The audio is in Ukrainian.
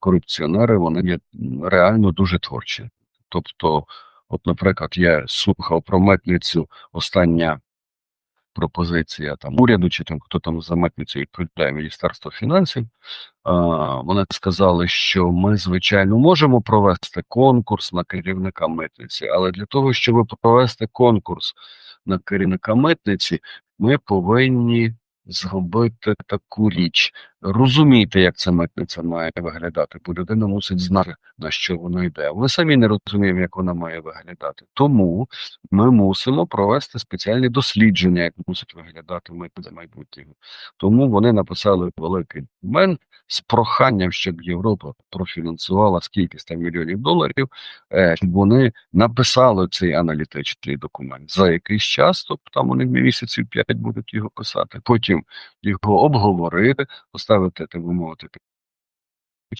корупціонери вони є реально дуже творчі. Тобто, от, наприклад, я слухав про митницю остання пропозиція там уряду, чи там хто там за митницю відповідає Міністерство фінансів. А, вони сказали, що ми, звичайно, можемо провести конкурс на керівника митниці, але для того, щоб провести конкурс на керівника митниці, ми повинні зробити таку річ. Розуміти, як ця митниця має виглядати, бо людина мусить знати, на що воно йде. Ми самі не розуміємо, як вона має виглядати. Тому ми мусимо провести спеціальні дослідження, як мусить виглядати митниця майбутнього. Тому вони написали великий документ з проханням, щоб Європа профінансувала скількись там мільйонів доларів, е, щоб вони написали цей аналітичний документ за якийсь час, тобто там вони місяців п'ять будуть його писати. Потім його обговорити, поставити, так би мовити, під